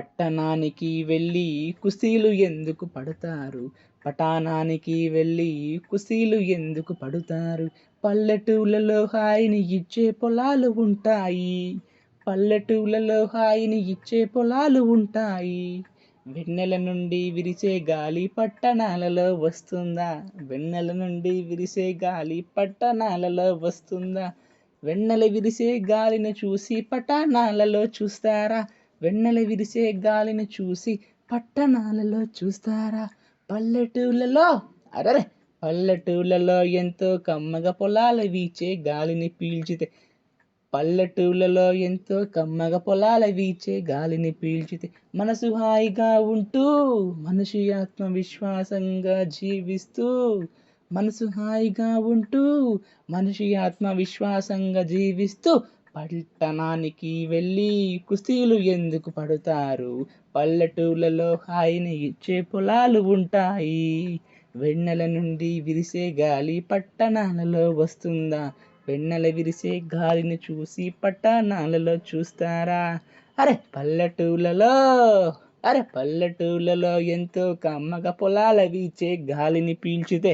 పట్టణానికి వెళ్ళి కుస్తీలు ఎందుకు పడతారు? పట్టణానికి వెళ్ళి కుస్తీలు ఎందుకు పడుతారు? పల్లెటూళ్ళలో హాయిని ఇచ్చే పొలాలు ఉంటాయి. పల్లెటూళ్ళలో హాయిని ఇచ్చే పొలాలు ఉంటాయి. వెన్నెల నుండి విరిసే గాలి పట్టణాలలో వస్తుందా? వెన్నెల నుండి విరిసే గాలి పట్టణాలలో వస్తుందా? వెన్నెల విరిసే గాలిని చూసి పట్టణాలలో చూస్తారా? వెన్నెల విరిసే గాలిని చూసి పట్టణాలలో చూస్తారా? పల్లెటూళ్ళలో? అరే పల్లెటూళ్ళలో ఎంతో కమ్మగా పొలాల వీచే గాలిని పీల్చితే పల్లెటూళ్ళలో ఎంతో కమ్మగా పొలాల వీచే గాలిని పీల్చితే మనసు హాయిగా ఉంటూ మనిషి ఆత్మవిశ్వాసంగా జీవిస్తూ మనసు హాయిగా ఉంటూ మనిషి ఆత్మవిశ్వాసంగా జీవిస్తూ పట్టణానికి వెళ్ళి కుస్తీలు ఎందుకు పడతారు? పల్లెటూళ్ళలో హాయిని ఇచ్చే పొలాలు ఉంటాయి. వెన్నెల నుండి విరిసే గాలి పట్టణాలలో వస్తుందా? వెన్నెల విరిసే గాలిని చూసి పట్టణాలలో చూస్తారా? అరే పల్లెటూళ్ళలో అరే పల్లెటూళ్ళలో ఎంతో కమ్మగా పొలాల వీచే గాలిని పీల్చితే